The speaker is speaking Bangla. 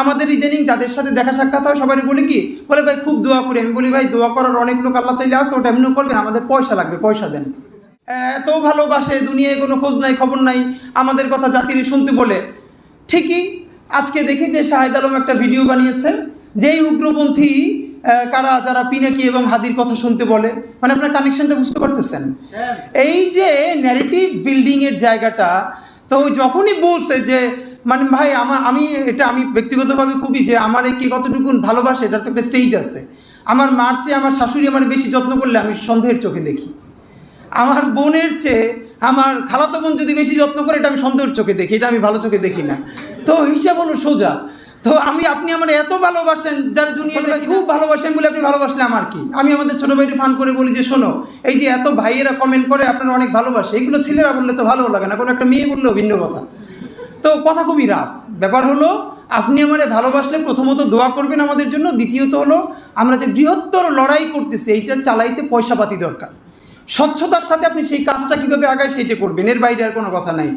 আমাদের ইদানিং যাদের সাথে দেখা সাক্ষাৎ হয় সবাই বলি কি বলে ভাই খুব দোয়া করি। আমি বলি ভাই দোয়া করার অনেক লোক আল্লাহ চাইলে আছে ওটা এমনিও করবেন আমাদের পয়সা লাগবে পয়সা দেন। এত ভালোবাসে দুনিয়ায় কোনো খোঁজ নাই খবর নাই আমাদের কথা জাতির শুনতে বলে। ঠিকই আজকে দেখি যে শাহেদ আলম একটা ভিডিও বানিয়েছে যেই উগ্রপন্থী কারা যারা পিনাকি এবং হাদির কথা শুনতে বলে। মানে আপনার কানেকশনটা বুঝতে পারতেছেন? এই যে ন্যারেটিভ বিল্ডিং এর জায়গাটা তো যখনই বলছে যে মানে ভাই আমার আমি এটা আমি ব্যক্তিগতভাবে খুবই যে আমার এই কে কতটুকু ভালোবাসে এটার তো একটা স্টেজ আছে। আমার মার চেয়ে আমার শাশুড়ি আমার বেশি যত্ন করলে আমি সন্দেহের চোখে দেখি। আমার বোনের চেয়ে আমার খালাতো বোন যদি বেশি যত্ন করে এটা আমি সন্দেহের চোখে দেখি এটা আমি ভালো চোখে দেখি না। তো হিসাব হলো সোজা। তো আমি আপনি আমার এত ভালোবাসেন যারা দুনিয়াতে খুব ভালোবাসেন বলে আপনি ভালোবাসলে আমার কি? আমি আমাদের ছোট ভাইটি ফান করে বলি যে শোনো এই যে এত ভাইয়েরা কমেন্ট করে আপনারা অনেক ভালোবাসে। এগুলো ছেলেরা বললে তো ভালো লাগে না কোনো একটা মেয়ে বললেও ভিন্ন কথা। তো কথা খুবই রাফ ব্যাপার হলো, আপনি আমারে ভালোবাসলে প্রথমত দোয়া করবেন আমাদের জন্য, দ্বিতীয়ত হলো, আমরা যে বৃহত্তর লড়াই করতেছি এইটা চালাইতে পয়সাপাতি দরকার। স্বচ্ছতার সাথে আপনি সেই কাজটা কীভাবে আগায়, সেইটা করবেন। এর বাইরে আর কোনো কথা নাই।